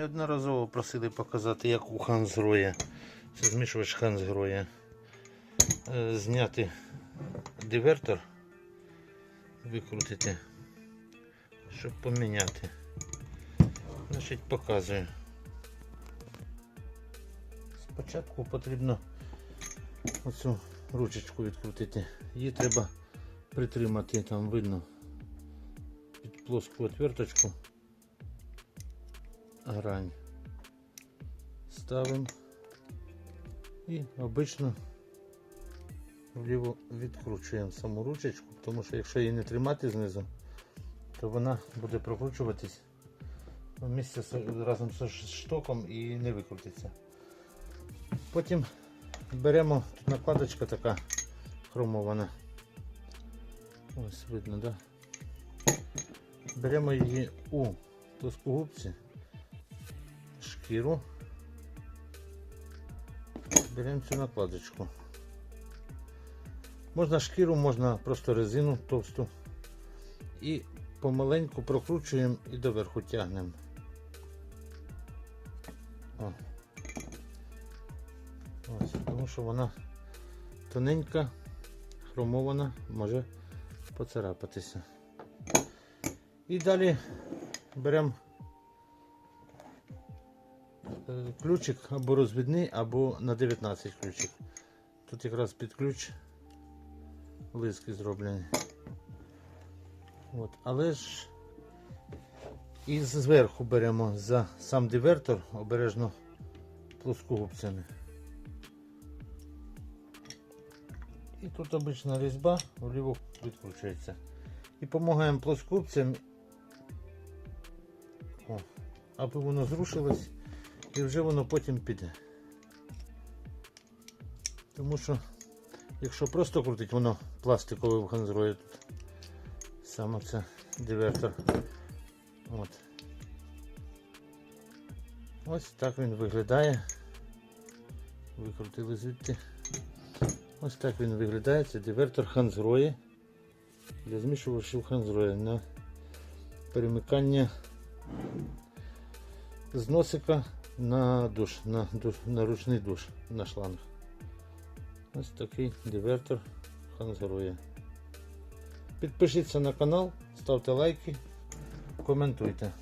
Неодноразово просили показати, як у Ханзроя. Це змішувач Ханзроя. Е, Зняти дивертор, викрутити, щоб поміняти. Значить, показую. Спочатку потрібно оцю ручечку відкрутити. Її треба притримати, там видно під плоску отверточку грань. Ставимо і обично вліво відкручуємо саму ручечку, тому що якщо її не тримати знизу, то вона буде прокручуватись в місце разом з штоком і не викрутиться. Потім беремо тут накладочка така хромована. Ось видно, да? Беремо її у плоскогубці, шкіру, беремо цю накладочку. Можна шкіру, можна просто резину товсту. І помаленьку прокручуємо і доверху тягнемо. Ось, тому що вона тоненька, хромована, може поцарапатися. І далі беремо ключик або розвідний, або на 19 ключик. Тут якраз під ключ лиски зроблені. От. Але ж і зверху беремо за сам дивертор обережно плоскогубцями. І тут обична різьба вліво відкручується. І допомагаємо плоскогубцям, аби воно зрушилось і вже воно потім піде. Тому що якщо просто крутить, воно пластикове в ханзрої тут. Саме це дивертор. От. Ось так він виглядає. Викрутили звідти. Ось так він виглядає. Це дивертор ханзрої. Для змішувачів ханзрої на перемикання з носика на душ, на, душ, на ручний душ на шланг. Ось такий дивертор ханзерує. Підпишіться на канал, ставте лайки, коментуйте.